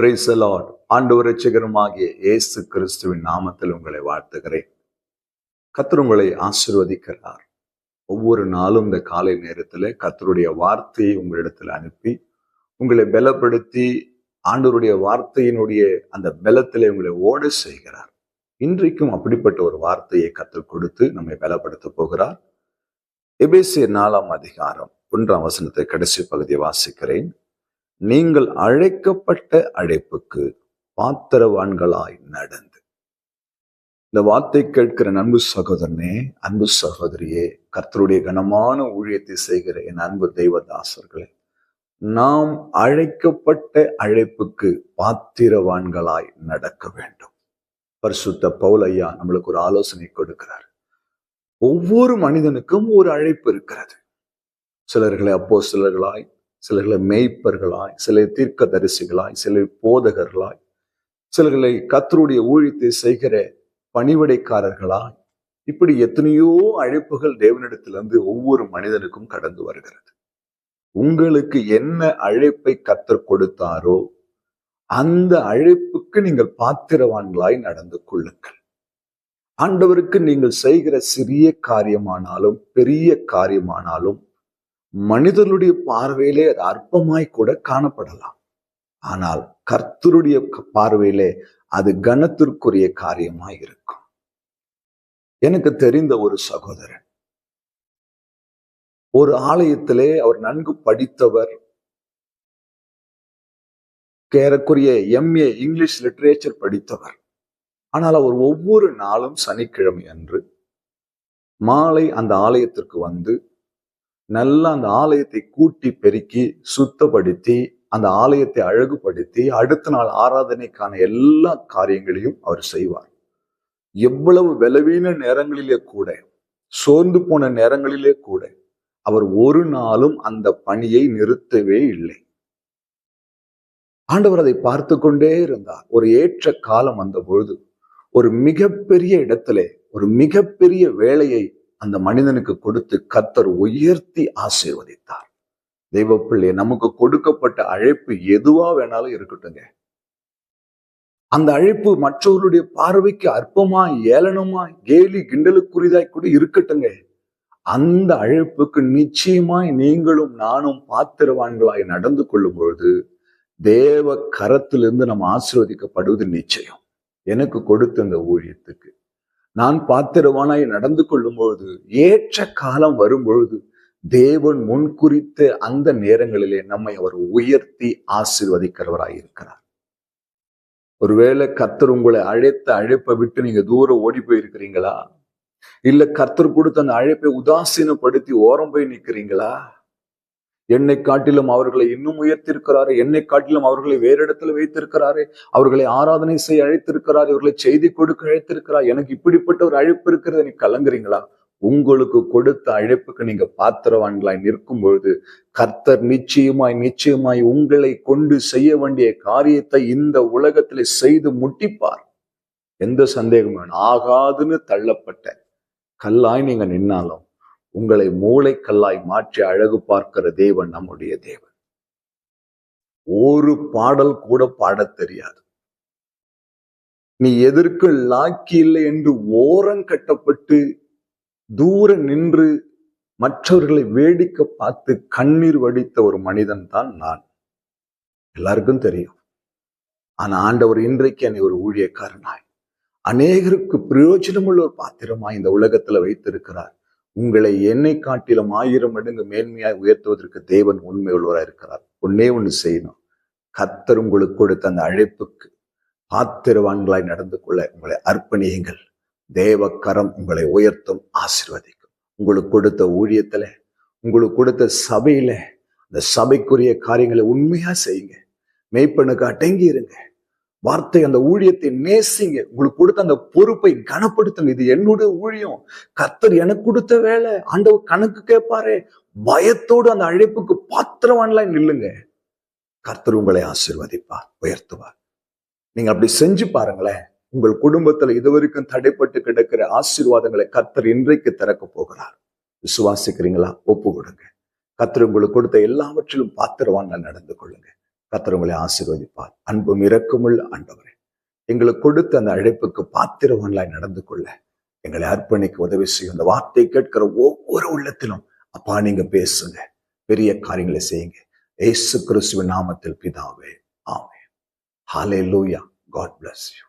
Price Lord ஆண்டவர் ரட்சகருமாகிய இயேசு கிறிஸ்துவின் நாமத்தில் உங்களை வாழ்த்துகிறேன். கர்த்தர் உங்களை ஆசிர்வதிக்கிறார். ஒவ்வொரு நாளும் இந்த காலை நேரத்தில் கத்தருடைய வார்த்தையை உங்களிடத்தில் அனுப்பி உங்களை பலப்படுத்தி ஆண்டவருடைய வார்த்தையினுடைய அந்த பலத்திலே உங்களை ஓட செய்கிறார். இன்றைக்கும் அப்படிப்பட்ட ஒரு வார்த்தையை கற்றுக் கொடுத்து நம்மை பலப்படுத்த போகிறார். எபேசிய நாலாம் அதிகாரம் ஒன்றாம் வசனத்தை கடைசி பகுதியை வாசிக்கிறேன். நீங்கள் அழைக்கப்பட்ட அழைப்புக்கு பாத்திரவான்களாய் நடந்து. இந்த வார்த்தை கேட்கிற அன்பு சகோதரனே அன்பு சகோதரியே கர்த்தருடைய கனமான ஊழியத்தை செய்கிற என் அன்பு தெய்வதாசர்களே நாம் அழைக்கப்பட்ட அழைப்புக்கு பாத்திரவான்களாய் நடக்க வேண்டும். பரிசுத்த பௌலையா நம்மளுக்கு ஒரு ஆலோசனை கொடுக்கிறார். ஒவ்வொரு மனிதனுக்கும் ஒரு அழைப்பு இருக்கிறது. சிலர்களை அப்போ சிலர்களாய் சிலர்களை மேய்ப்பர்களாய் சிலர் தீர்க்க தரிசிகளாய் சிலர் போதகர்களாய் சிலர்களை கத்தருடைய ஊழியத்தை செய்கிற பணிவிடைக்காரர்களாய். இப்படி எத்தனையோ அழைப்புகள் தேவனிடத்திலிருந்து ஒவ்வொரு மனிதனுக்கும் கடந்து வருகிறது. உங்களுக்கு என்ன அழைப்பை கத்தர் கொடுத்தாரோ அந்த அழைப்புக்கு நீங்கள் பாத்திரவான்களாய் நடந்து கொள்ளுங்கள். ஆண்டவருக்கு நீங்கள் செய்கிற சிறிய காரியமானாலும் பெரிய காரியமானாலும் மனிதனுடைய பார்வையிலே அது அற்பமாய் கூட காணப்படலாம். ஆனால் கர்த்தருடைய பார்வையிலே அது கனத்திற்குரிய காரியமாய் இருக்கும். எனக்கு தெரிந்த ஒரு சகோதரன். ஒரு ஆலயத்திலே அவர் நன்கு படித்தவர். கேரக்குரிய எம்ஏ இங்கிலீஷ் லிட்ரேச்சர் படித்தவர். ஆனால் அவர் ஒவ்வொரு நாளும் சனிக்கிழமை அன்று மாலை அந்த ஆலயத்திற்கு வந்து நல்லா அந்த ஆலயத்தை கூட்டி பெருக்கி சுத்தப்படுத்தி அந்த ஆலயத்தை அழகுபடுத்தி அடுத்த நாள் ஆராதனைக்கான எல்லா காரியங்களையும் அவர் செய்வார். எவ்வளவு விளவீன நேரங்களிலே கூட சோர்ந்து போன நேரங்களிலே கூட அவர் ஒரு நாளும் அந்த பணியை நிறுத்தவே இல்லை. ஆண்டவர் அதை பார்த்து கொண்டே இருந்தார். ஒரு ஏற்ற காலம் வந்த பொழுது ஒரு மிகப்பெரிய இடத்துல ஒரு மிகப்பெரிய வேலையை அந்த மனிதனுக்கு கொடுத்து கத்தர் உயர்த்தி ஆசீர்வதித்தார். தெய்வ பிள்ளை நமக்கு கொடுக்கப்பட்ட அழைப்பு எதுவா வேணாலும் இருக்கட்டுங்க அந்த அழைப்பு மற்றவர்களுடைய பார்வைக்கு அற்பமா ஏளனமா கேலி கிண்டலுக்குரியதாய் கூட இருக்கட்டுங்க அந்த அழைப்புக்கு நிச்சயமாய் நீங்களும் நானும் பாத்திரவான்களாய் நடந்து கொள்ளும் பொழுது தேவ கரத்திலிருந்து நம்ம ஆசீர்வதிக்கப்படுவது நிச்சயம். எனக்கு கொடுத்த அந்த ஊழியத்துக்கு. நான் பாத்திரவானாய் நடந்து கொள்ளும் பொழுது ஏற்ற காலம் வரும் பொழுது தேவன் முன்குறித்த அந்த நேரங்களிலே நம்மை அவர் உயர்த்தி ஆசீர்வதிக்கிறவராய் இருக்கிறார். ஒருவேளை கர்த்தர் உங்களை அழைத்த அழைப்பை விட்டு நீங்க தூரம் ஓடி போயிருக்கிறீங்களா? இல்ல கர்த்தர் கொடுத்த அந்த அழைப்பை உதாசீனப்படுத்தி ஓரம் போய் நிற்கிறீங்களா என்னை காட்டிலும் அவர்களை இன்னும் உயர்த்திருக்கிறாரு என்னை காட்டிலும் அவர்களை வேறு இடத்துல வைத்திருக்கிறாரே அவர்களை ஆராதனை செய்ய அழைத்திருக்கிறார் இவர்களை செய்தி கொடுக்க அழைத்திருக்கிறார் எனக்கு இப்படிப்பட்ட ஒரு அழைப்பு இருக்கிறத நீ கலங்குறீங்களா? உங்களுக்கு கொடுத்த அழைப்புக்கு நீங்க பாத்திரவான்களாய் நிற்கும் பொழுது கர்த்தர் நிச்சயமாய் நிச்சயமாய் உங்களை கொண்டு செய்ய வேண்டிய காரியத்தை இந்த உலகத்திலே செய்து முட்டிப்பார். எந்த சந்தேகம் வேணும் ஆகாதுன்னு தள்ளப்பட்ட. கல்லாய் நீங்க நின்னாலும் உங்களை மூளைக்கல்லாய் மாற்றி அழகு பார்க்கிற தேவன் நம்முடைய தேவன். ஒரு பாடல் கூட பாடத் தெரியாது. நீ எதற்கு லாக்கி இல்லை என்று ஓரம் கட்டப்பட்டு தூர நின்று மற்றவர்களை வேடிக்கை பார்த்து கண்ணீர் வடித்த ஒரு மனிதன் தான் நான். எல்லாருக்கும் தெரியும். ஆனா ஆண்டவர் இன்றைக்கு என்னை ஒரு ஊழியக்காரனாய். அநேகருக்கு பிரயோஜனமுள்ள ஒரு பாத்திரமாய் இந்த உலகத்துல வைத்திருக்கிறார். உங்களை என்னை காட்டிலும் ஆயிரம் மடங்கு மேன்மையாய் உயர்த்துவதற்கு தேவன் உண்மை உள்ளவராக இருக்கிறார். ஒன்னே ஒன்று செய்யணும். கத்தர் உங்களுக்கு கொடுத்த அந்த அழைப்புக்கு பாத்திரவான்களாய் நடந்து கொள்ள உங்களை அர்ப்பணியுங்கள். தேவக்கரம் உங்களை உயர்த்தும் ஆசிர்வதிக்கும். உங்களுக்கு கொடுத்த ஊழியத்துல உங்களுக்கு கொடுத்த சபையில அந்த சபைக்குரிய காரியங்களை உண்மையா செய்யுங்க. மெய்ப்பனுக்கு அடங்கி இருங்க வார்த்தை அந்த ஊழியத்தை நேசிங்க. உங்களுக்கு கொடுத்த அந்த பொறுப்பை கனப்படுத்துங்க. இது என்னுடைய ஊழியம். கர்த்தர் எனக்கு கொடுத்த வேலை. ஆண்டவர் கணக்கு கேட்பாரு. பயத்தோடு அந்த அழைப்புக்கு பாத்திரவான்லாம் நில்லுங்க. கர்த்தர் உங்களை ஆசிர்வதிப்பார் உயர்த்துவார். நீங்க அப்படி செஞ்சு பாருங்களேன். உங்கள் குடும்பத்துல இதுவரைக்கும் தடைப்பட்டு கிடக்கிற ஆசீர்வாதங்களை கர்த்தர் இன்றைக்கு திறக்க போகிறார். விசுவாசிக்கிறீங்களா? ஒப்பு கொடுங்க. கர்த்தர் உங்களுக்கு கொடுத்த எல்லாவற்றிலும் பாத்திரவான்கள் நடந்து கொள்ளுங்க. கத்தர் உங்களை ஆசீர்வதிப்பார். அன்பும் இரக்கமுள்ள ஆண்டவரே எங்களுக்கு கொடுத்த அந்த அழைப்புக்கு பாத்திரவன்லாய் நடந்து கொள்ள எங்களை அர்ப்பணிக்க உதவி செய்யும். அந்த வார்த்தை கேட்கிற ஒவ்வொரு உள்ளத்திலும் அப்பா நீங்க பேசுங்க. பெரிய காரியங்களை செய்யுங்க. ஏசு கிறிஸ்துவின் நாமத்தில் பிதாவே ஆமே ஹாலே லூயா காட் பிளஸ் யூ